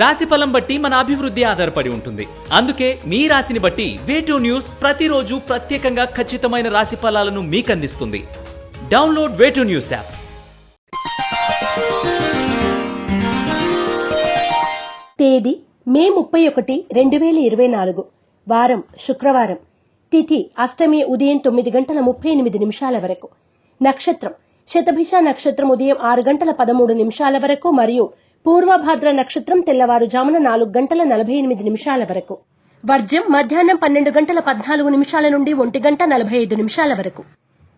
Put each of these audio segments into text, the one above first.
రాశి ఫలం బట్టి మన అభివృద్ధి ఆధారపడి ఉంటుంది. అందుకే మీ రాశిని బట్టి వేటూ న్యూస్ ప్రతిరోజు ప్రత్యేకంగా ఖచ్చితమైన రాశి ఫలాలను మీకు అందిస్తుంది డౌన్లోడ్ వేటూ న్యూస్ యాప్ తేదీ మే ముప్పై ఒకటి రెండు వేల ఇరవై నాలుగు. వారం శుక్రవారం. తిథి అష్టమి ఉదయం తొమ్మిది గంటల ముప్పై ఎనిమిది నిమిషాల వరకు. నక్షత్రం శతభిష నక్షత్రం ఉదయం ఆరు గంటల పదమూడు నిమిషాల వరకు మరియు పూర్వభాద్ర నక్షత్రం తెల్లవారుజామున నాలుగు గంటల నలభై ఎనిమిది నిమిషాల వరకు. వర్జం మధ్యాహ్నం పన్నెండు గంటల పద్నాలుగు నిమిషాల నుండి ఒంటి గంట నలభై ఐదు నిమిషాల వరకు.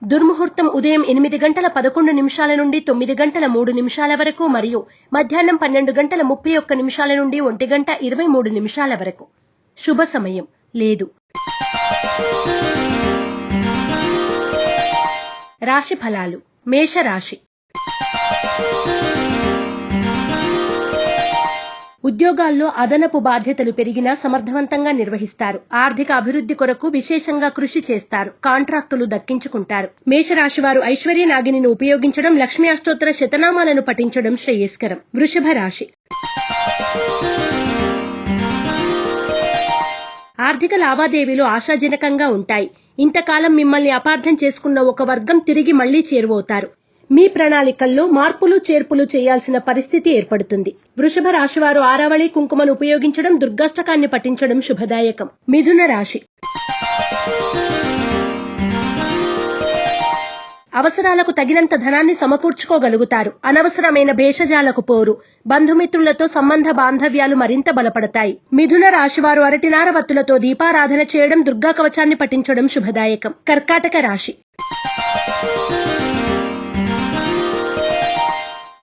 దుర్ముహూర్తం ఉదయం ఎనిమిది గంటల పదకొండు నిమిషాల నుండి తొమ్మిది గంటల మూడు నిమిషాల వరకు మరియు మధ్యాహ్నం పన్నెండు గంటల ముప్పై ఒక్క నిమిషాల నుండి ఒంటి గంట ఇరవై మూడు నిమిషాల వరకు. శుభ సమయం. లేదు. రాశి ఫలాలు. మేషరాశి. ఉద్యోగాల్లో అదనపు బాధ్యతలు పెరిగినా సమర్థవంతంగా నిర్వహిస్తారు. ఆర్థిక అభివృద్ధి కొరకు విశేషంగా కృషి చేస్తారు. కాంట్రాక్టులు దక్కించుకుంటారు. మేషరాశివారు ఐశ్వర్య నాగిని ఉపయోగించడం లక్ష్మీ అష్టోత్తర శతనామాలను పఠించడం శ్రేయస్కరం. వృషభ రాశి. ఆర్థిక లావాదేవీలు ఆశాజనకంగా ఉంటాయి. ఇంతకాలం మిమ్మల్ని అపార్థం చేసుకున్న ఒక వర్గం తిరిగి మళ్ళీ చేరువవుతారు. మీ ప్రణాళికల్లో మార్పులు చేర్పులు చేయాల్సిన పరిస్థితి ఏర్పడుతుంది. వృషభ రాశివారు ఆరావళి కుంకుమను ఉపయోగించడం దుర్గాష్టకాన్ని పఠించడం శుభదాయకం. మిథున రాశి. అవసరాలకు తగినంత ధనాన్ని సమకూర్చుకోగలుగుతారు. అనవసరమైన భేషజాలకు పోరు. బంధుమిత్రులతో సంబంధ బాంధవ్యాలు మరింత బలపడతాయి. మిథున రాశివారు అరటినార వత్తులతో దీపారాధన చేయడం దుర్గా కవచాన్ని పఠించడం శుభదాయకం. కర్కాటక రాశి.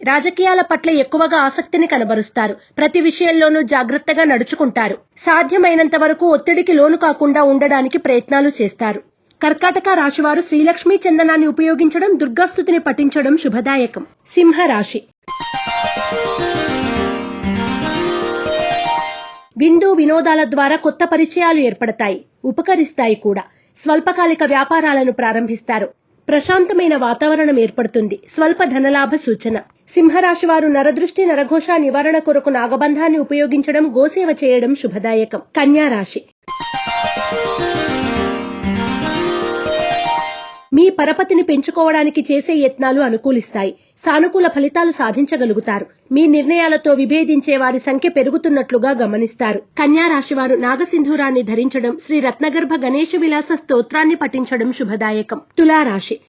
రాజకీయాల పట్ల ఎక్కువగా ఆసక్తిని కనబరుస్తారు. ప్రతి విషయంలోనూ జాగ్రత్తగా నడుచుకుంటారు. సాధ్యమైనంత వరకు ఒత్తిడికి లోను కాకుండా ఉండడానికి ప్రయత్నాలు చేస్తారు. కర్కాటక రాశివారు శ్రీలక్ష్మీ చందనాన్ని ఉపయోగించడం దుర్గాస్థుతిని పఠించడం శుభదాయకం. సింహ రాశి విందు వినోదాల ద్వారా కొత్త పరిచయాలు ఏర్పడతాయి ఉపకరిస్తాయి కూడా. స్వల్పకాలిక వ్యాపారాలను ప్రారంభిస్తారు. ప్రశాంతమైన వాతావరణం ఏర్పడుతుంది. స్వల్ప ధనలాభ సూచన. సింహరాశి వారు నరదృష్టి నరఘోష నివారణ కొరకు నాగబంధాన్ని ఉపయోగించడం గోసేవ చేయడం శుభదాయకం. కన్యా రాశి. మీ పరపతిని పెంచుకోవడానికి చేసే యత్నాలు అనుకూలిస్తాయి. సానుకూల ఫలితాలు సాధించగలుగుతారు. మీ నిర్ణయాలతో విభేదించే వారి సంఖ్య పెరుగుతున్నట్లుగా గమనిస్తారు. కన్యా రాశి వారు నాగసింధూరాన్ని ధరించడం శ్రీ రత్నగర్భ గణేష విలాస స్తోత్రాన్ని పఠించడం శుభదాయకం. తులారాశి.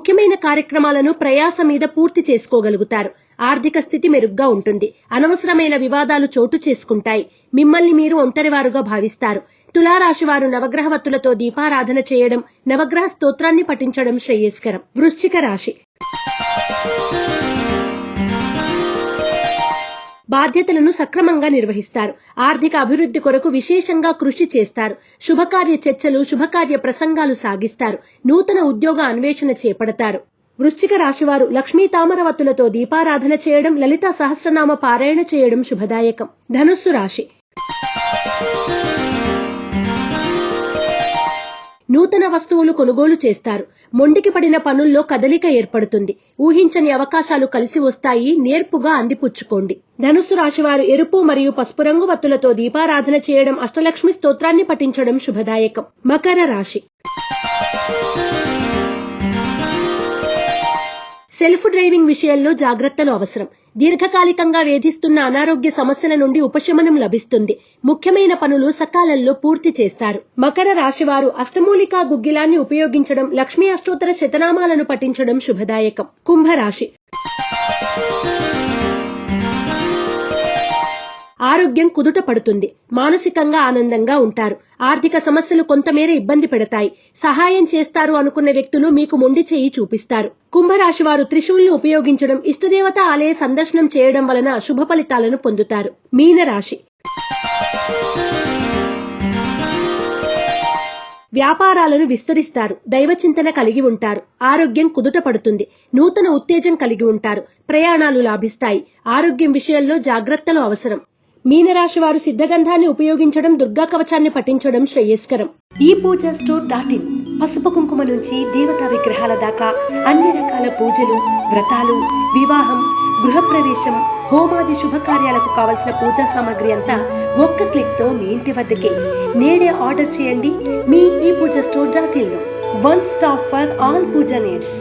ముఖ్యమైన కార్యక్రమాలను ప్రయాస మీద పూర్తి చేసుకోగలుగుతారు. ఆర్థిక స్థితి మెరుగ్గా ఉంటుంది. అనవసరమైన వివాదాలు చోటు చేసుకుంటాయి. మిమ్మల్ని మీరు ఒంటరివారుగా భావిస్తారు. తులారాశి వారు నవగ్రహవత్తులతో దీపారాధన చేయడం నవగ్రహ స్తోత్రాన్ని పఠించడం శ్రేయస్కరం. వృశ్చిక రాశి. బాధ్యతలను సక్రమంగా నిర్వహిస్తారు. ఆర్థిక అభివృద్ధి కొరకు విశేషంగా కృషి చేస్తారు. శుభకార్య చర్చలు శుభకార్య ప్రసంగాలు సాగిస్తారు. నూతన ఉద్యోగ అన్వేషణ చేపడతారు. వృశ్చిక రాశివారు లక్ష్మీ తామరవత్తులతో దీపారాధన చేయడం లలిత సహస్రనామ పారాయణ చేయడం శుభదాయకం. ధనుస్సు రాశి. నూతన వస్తువులు కొనుగోలు చేస్తారు. మొండికి పడిన పనుల్లో కదలిక ఏర్పడుతుంది. ఊహించని అవకాశాలు కలిసి వస్తాయి. నేర్పుగా అందిపుచ్చుకోండి. ధనుసు రాశివారు ఎరుపు మరియు పసుపు రంగు వత్తులతో దీపారాధన చేయడం అష్టలక్ష్మి స్తోత్రాన్ని పఠించడం శుభదాయకం. మకర రాశి. సెల్ఫ్ డ్రైవింగ్ విషయంలో జాగ్రత్తలు అవసరం. దీర్ఘకాలికంగా వేధిస్తున్న అనారోగ్య సమస్యల నుండి ఉపశమనం లభిస్తుంది. ముఖ్యమైన పనులు సకాలంలో పూర్తి చేస్తారు. మకర రాశివారు అష్టమూలికా గుగ్గిలాన్ని ఉపయోగించడం లక్ష్మీ అష్టోత్తర శతనామాలను పఠించడం శుభదాయకం. కుంభరాశి ఆరోగ్యం కుదుట పడుతుంది. మానసికంగా ఆనందంగా ఉంటారు. ఆర్థిక సమస్యలు కొంతమేర ఇబ్బంది పెడతాయి. సహాయం చేస్తారు అనుకున్న వ్యక్తులు మీకు మొండి చేయి చూపిస్తారు. కుంభరాశి వారు త్రిశూల్ని ఉపయోగించడం ఇష్టదేవత ఆలయ సందర్శనం చేయడం వలన శుభ ఫలితాలను పొందుతారు. మీనరాశి. వ్యాపారాలను విస్తరిస్తారు. దైవచింతన కలిగి ఉంటారు. ఆరోగ్యం కుదుట పడుతుంది. నూతన ఉత్తేజం కలిగి ఉంటారు. ప్రయాణాలు లాభిస్తాయి. ఆరోగ్యం విషయంలో జాగ్రత్తలు అవసరం. మీనరాశి వారు సిద్ధగంధాన్ని ఉపయోగించడం దుర్గా కవచాన్ని పఠించడం శ్రేయస్కరం. ఈ పూజ స్టోర్ డాట్ ఇన్. పసుపు కుంకుమ నుంచి దేవతా విగ్రహాల దాకా అన్ని రకాల పూజలు వ్రతాలు వివాహం గృహప్రవేశం హోమాది శుభకార్యాలకు కావలసిన పూజా సామాగ్రి అంతా ఒక్క క్లిక్తో మీ ఇంటి వద్దకే. నేడే ఆర్డర్ చేయండి మీ e puja store dot in one stop for all puja needs.